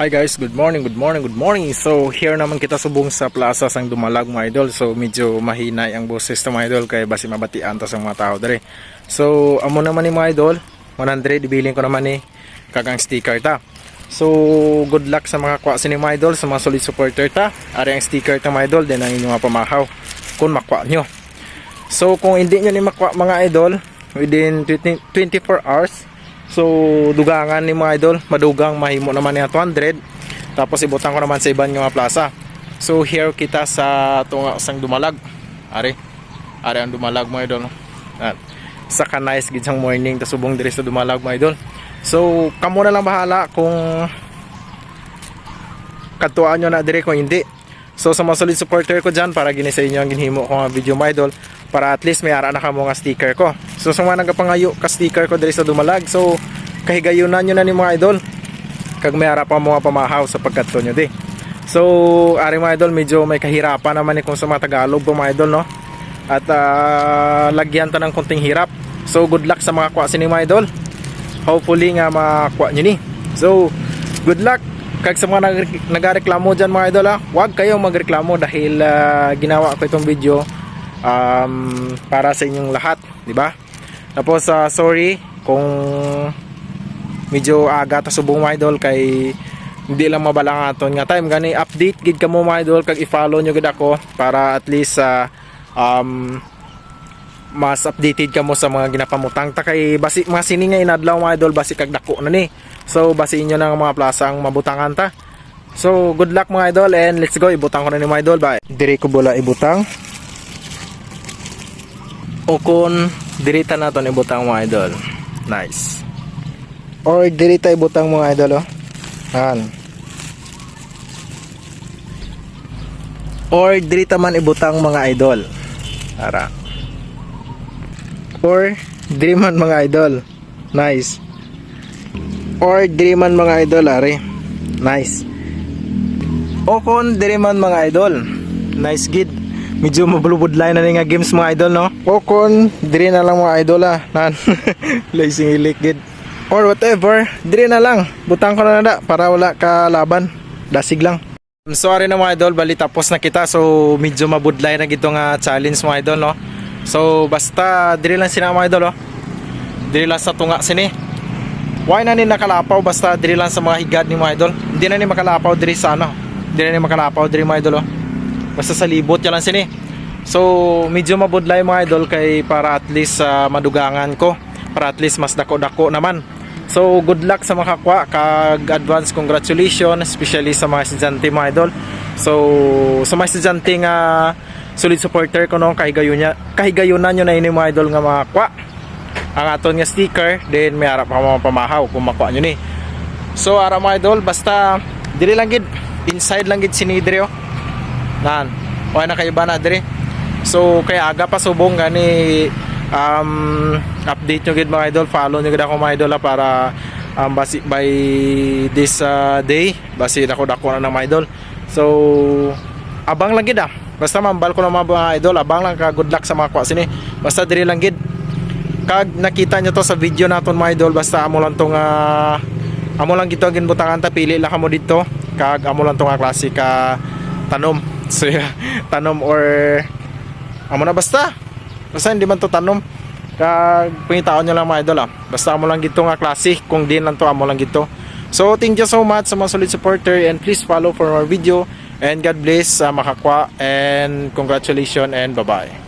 Hi guys, good morning, good morning, good morning. So here naman kita subong sa plaza sang Dumalag mga idol. So medyo mahina ang boses ng mga idol kaya basi mabatian ta sa mga tao dere. So amo naman ni mga idol, 100 ibilin ko naman ni kagang sticker ta. So good luck sa mga kwa sini mga idol, sa mga solid supporter ta. Ari ang sticker ta mga idol, din ang inyong pamahaw kung makwa nyo. So kung hindi nyo ni makwa mga idol, within 20 24 hours, So, dugangan ni mga idol, madugang mahimo naman niya 200. Tapos ibutang ko naman sa iban nga plaza. So, here kita sa tunga sang dumalag. Ari. Ari ang dumalag mga idol. At, sa kanais gid sang morning ta subong diri sa dumalag mga idol. So, kamo na lang bahala kung katuan nyo na dire kung hindi. So sa mga solid supporter ko dyan para gini sa inyo ang ginhimo ko nga video mga idol para at least may ara na kamo nga sticker ko. So sa mga nagapangayo ka sticker ko diri sa Dumalag so kahigayunan nyo na ni mga idol kag may ara pa mga pamahaw sa pagkadto nyo di. So ari mga idol medyo may kahirapan naman ni kung sa mga Tagalog po mga idol no. At ah, lagyan ta ng konting hirap. So good luck sa mga kwa sini mga idol. Hopefully nga makuha nyo ni. So good luck kag sa mga nag- nagareklamo dyan mga idol ha, huwag kayong magreklamo dahil ah, ginawa ko itong video um, para sa inyong lahat, di ba? Tapos ah, sorry kung medyo aga ta subong mga idol kay hindi lang mabalang aton nga time. Gani update gid kamo mga idol kag i-follow nyo gid ako para at least sa um, mas updated ka mo sa mga ginapamutang. Ta kay basi mga sini nga inadlaw mga idol basi kag dako na ni. So basi inyo na ang mga plaza ang mabutangan ta. So good luck mga idol and let's go. Ibutang ko na ni mga idol. Ba dire ko bola ibutang. O dirita na to ibutang mga idol nice or dirita ibutang mga idol oh yan or dirita man ibutang mga idol Tara. Or Dreaman mga idol. Nice. Or Dreaman mga idol, are. Nice. O kon Dreaman mga idol. Nice gid. Medyo mabulubudlay na ni nga games mga idol no. O kon dire na lang mga idol ah. Nan. Lazy ilik gid. Or whatever, dire na lang. Butang ko na na da para wala ka laban. Dasig lang. I'm sorry na mga idol, bali tapos na kita so medyo mabudlay na gito nga challenge mga idol no. So basta diri lang sina mga idol oh. Diri lang sa tunga sini. Why na ni nakalapaw basta diri lang sa mga higad ni mga idol. Hindi na ni makalapaw diri sa ano. Hindi na ni makalapaw diri mga idol oh. Basta sa libot ya lang sini. So medyo mabudlay mga idol kay para at least ah, madugangan ko. Para at least mas dako-dako naman. So good luck sa mga kakwa kag advance congratulations especially sa mga estudyante mga idol. So sa mga estudyante nga solid supporter ko no kahigayon niya kahigayunan nyo na ini mga idol nga mga kwa. Ang aton nga sticker then may ara pa mga pamahaw kung makuha nyo ni. So ara mga idol basta dili lang gid inside lang gid sinidre oh. Nan. Wala na kayo ba na dire? So kaya aga pa subong gani um, update nyo gid mga idol. Follow nyo gid ako mga idol ah, para um, basi by this uh, day basi dako dako na ng mga idol. So abang lang gid ah. Basta mambal ko na mga idol abang lang ka good luck sa mga kwa sini. Basta diri lang gid. Kag nakita nyo to sa video naton mga idol basta amo lang tong uh, amo lang gito ang ginbutangan ta pili lang kamo dito. Kag amo lang tong klase ka tanom so yeah, tanom or amo na basta. Basta hindi man to tanom. Kag pangitaon nyo lang mga idol ah. basta amo lang gito nga klase. Kung di lang to amo lang gito. So thank you so much sa mga solid supporter and please follow for more video. And God bless sa makakwa and congratulations and bye bye